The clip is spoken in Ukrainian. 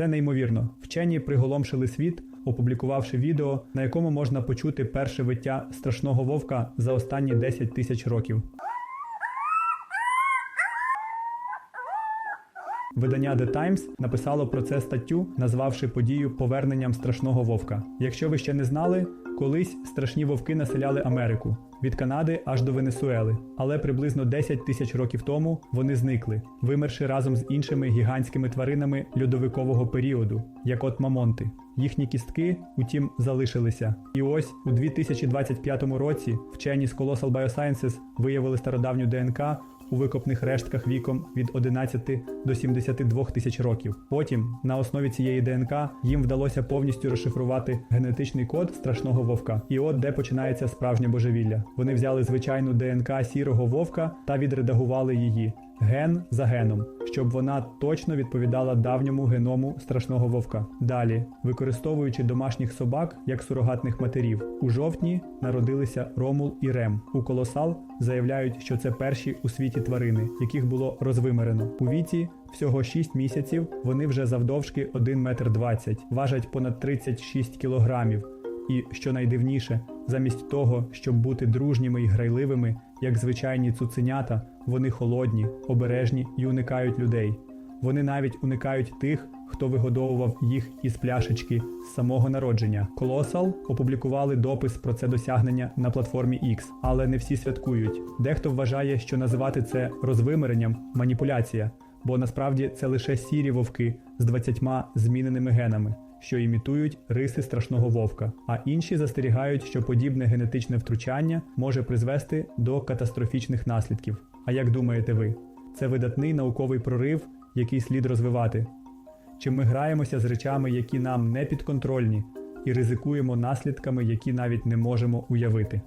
Це неймовірно. Вчені приголомшили світ, опублікувавши відео, на якому можна почути перше виття страшного вовка за останні 10 тисяч років. Видання The Times написало про це статтю, назвавши подію поверненням страшного вовка. Якщо ви ще не знали, колись страшні вовки населяли Америку від Канади аж до Венесуели. Але приблизно 10 тисяч років тому вони зникли, вимерши разом з іншими гігантськими тваринами льодовикового періоду, як от мамонти. Їхні кістки, утім, залишилися. І ось у 2025 році вчені з Colossal Biosciences виявили стародавню ДНК у викопних рештках віком від 11 до 72 тисяч років. Потім, на основі цієї ДНК, їм вдалося повністю розшифрувати генетичний код страшного вовка. І от де починається справжнє божевілля. Вони взяли звичайну ДНК сірого вовка та відредагували її ген за геном, щоб вона точно відповідала давньому геному страшного вовка. Далі, використовуючи домашніх собак як сурогатних матерів, у жовтні народилися Ромул і Рем. У колосал заявляють, що це перші у світі тварини, яких було розвимерено. У віці всього 6 місяців вони вже завдовжки 1 метр 20, важать понад 36 кілограмів. І що найдивніше, замість того, щоб бути дружніми і грайливими, як звичайні цуценята, вони холодні, обережні і уникають людей. Вони навіть уникають тих, хто вигодовував їх із пляшечки з самого народження. Colossal опублікували допис про це досягнення на платформі X, але не всі святкують. Дехто вважає, що називати це розвимиренням маніпуляція, бо насправді це лише сірі вовки з 20 зміненими генами що імітують риси страшного вовка, а інші застерігають, що подібне генетичне втручання може призвести до катастрофічних наслідків. А як думаєте ви? Це видатний науковий прорив, який слід розвивати? Чи ми граємося з речами, які нам не підконтрольні, і ризикуємо наслідками, які навіть не можемо уявити?